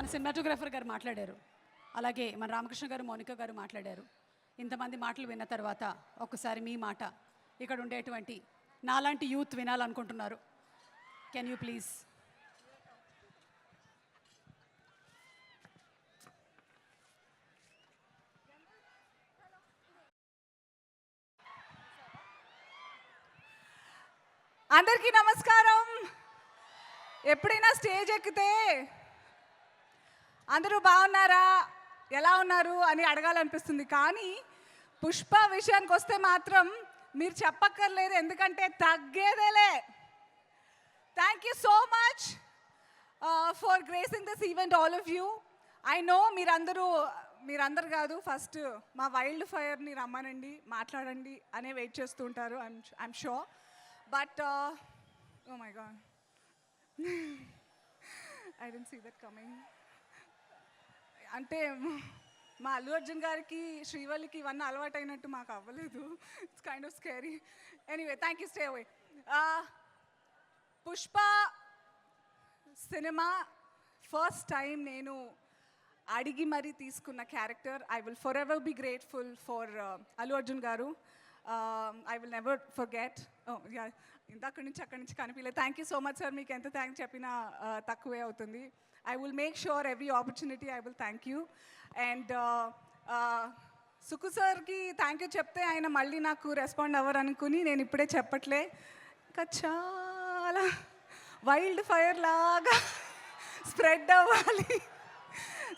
మన సినిమాటోగ్రాఫర్ గారు మాట్లాడారు. అలాగే మన రామకృష్ణ గారు మౌనిక గారు మాట్లాడారు. ఇంతమంది మాటలు విన్న తర్వాత ఒక్కసారి మీ మాట ఇక్కడ ఉండేటువంటి నాలాంటి యూత్ వినాలనుకుంటున్నారు. కెన్ యూ ప్లీజ్ అందరికీ నమస్కారం. ఎప్పుడైనా స్టేజ్ ఎక్కితే అందరూ బాగున్నారా? ఎలా ఉన్నారు? అని అడగాలనిపిస్తుంది. కానీ పుష్ప విషయానికి వస్తే మాత్రం మీరు చెప్పక్కర్లేదు. ఎందుకంటే తగ్గేదేలే. Thank you so much for gracing this event all of you I know మీరందరూ మీరందరు కాదు ఫస్ట్ మా వైల్డ్ ఫైర్ని రమ్మనండి మాట్లాడండి అనే వెయిట్ చేస్తూ ఉంటారు I'm I'm sure but oh my God I didn't see that coming అంటే మా అల్లు అర్జున్ గారికి శ్రీవల్లికి ఇవన్నీ అలవాటైనట్టు మాకు అవ్వలేదు. It's kind of scary anyway thank you stay away Pushpa cinema first time నేను అడిగి మరీ తీసుకున్న character I will forever be grateful for Allu Arjun గారు. I will never forget ఇంతక్కడి నుంచి అక్కడి నుంచి కనిపించలేదు. Thank you so much sir మీకు ఎంత థ్యాంక్స్ చెప్పినా uh, తక్కువే అవుతుంది. I will make sure every opportunity I will thank you and Suku సార్కి థ్యాంక్ యూ చెప్తే ఆయన మళ్ళీ నాకు రెస్పాండ్ అవ్వరు అనుకుని నేను ఇప్పుడే చెప్పట్లే. ఇంకా చాలా వైల్డ్ ఫైర్ లాగా స్ప్రెడ్ అవ్వాలి.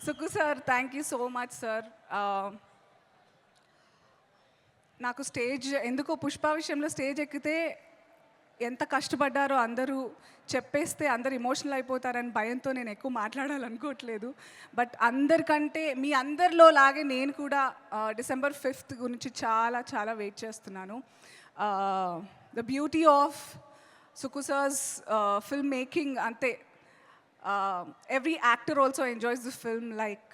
Suku sir thank you so much sir నాకు స్టేజ్ ఎందుకో పుష్ప విషయంలో స్టేజ్ ఎక్కితే ఎంత కష్టపడ్డారో అందరూ చెప్పేస్తే అందరు ఇమోషనల్ అయిపోతారని భయంతో నేను ఎక్కువ మాట్లాడాలనుకోవట్లేదు. బట్ అందరికంటే మీ అందరిలో లాగే నేను కూడా డిసెంబర్ ఫిఫ్త్ గురించి చాలా చాలా వెయిట్ చేస్తున్నాను. The beauty of Suku sir's film making అంతే. Every actor also enjoys the film like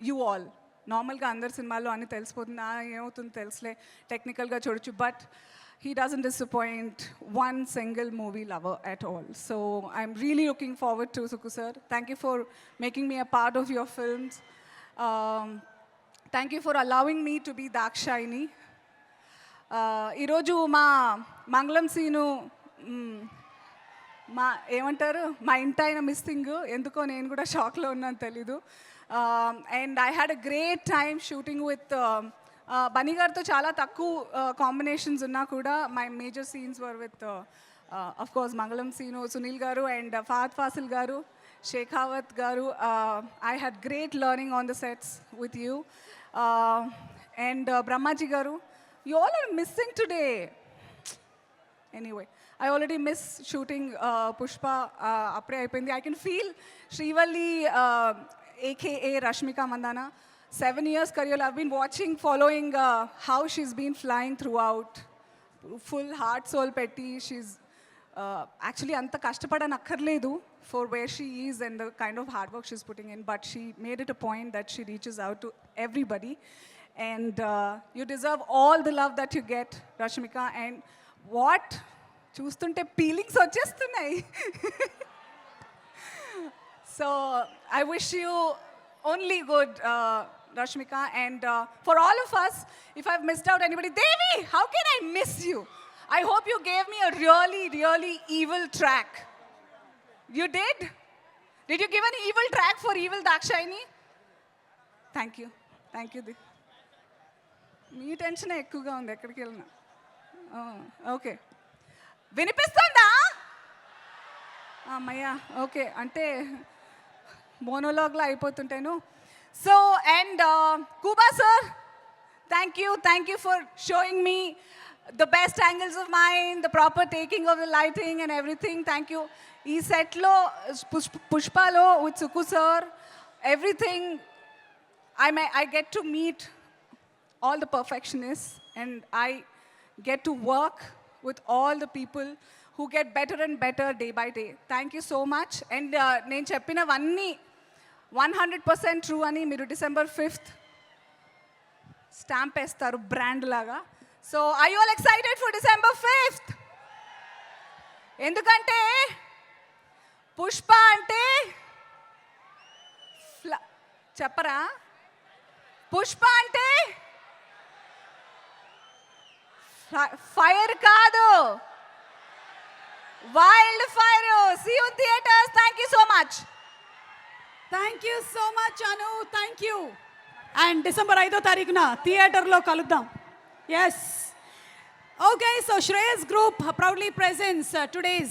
you all నార్మల్గా అందరి సినిమాల్లో అన్నీ తెలిసిపోతుంది. ఏమవుతుంది తెలుసులే టెక్నికల్గా చూడొచ్చు. But he doesn't disappoint one single movie lover at all so I'm really looking forward to Suku sir thank you for making me a part of your films thank you for allowing me to be Dakshayani ఈరోజు మా మంగళం scene మా ఏమంటారు? మా ఇంటి ఆయన missing ఎందుకో నేను కూడా షాక్లో ఉన్నాను తెలీదు. And I had a great time shooting with Bunny గారితో చాలా తక్కువ కాంబినేషన్స్ ఉన్నా కూడా my major scenes were with of course Mangalam Seenu Sunil గారు అండ్ ఫాద్ ఫాసిల్ గారు షేఖావత్ గారు I had great learning on the sets with you and Brahmaji గారు you all are missing today anyway I already miss shooting Pushpa అప్పుడే అయిపోయింది I can feel Srivalli AKA Rashmika Mandanna seven years career I've been watching following how she's been flying throughout full heart soul పెట్టి she's actually అంత కష్టపడనక్కర్లేదు for where she is and the kind of hard work she's putting in but she made it a point that she reaches out to everybody and you deserve all the love that you get Rashmika and what చూస్తుంటే feelings వచ్చేస్తున్నాయి. so I wish you only good Rashmika and for all of us if I've missed out anybody Devi how can I miss you I hope you gave me a really really evil track you did did you give an evil track for evil Dakshayani thank you thank you ది మీ tension ఎక్కువగా ఉంది ఎక్కడికి వెళ్ళినా okay వినిపిస్తుందా అమ్మయ్యా okay అంటే మోనోలాగ్లో అయిపోతుంటాను. So and Kuba sir thank you thank you for showing me the best angles of mine the proper taking of the lighting and everything thank you ఈ సెట్లో పుష్పాలో with Suku sir everything I my I get to meet all the perfectionists and I get to work with all the people who get better and better day by day thank you so much and నేను చెప్పినవన్నీ one hundred percent true అని మీరు December fifth stamp వేస్తారు brand లాగా. So I all excited for December fifth ఎందుకంటే పుష్ప అంటే చెప్పరా? పుష్ప అంటే ఫైర్ కాదు. Wild fire see you theaters thank you so much thank you so much Anu thank you and December ఐదో తారీఖున థియేటర్లో కలుద్దాం. Yes okay so Shreyas group proudly presents today's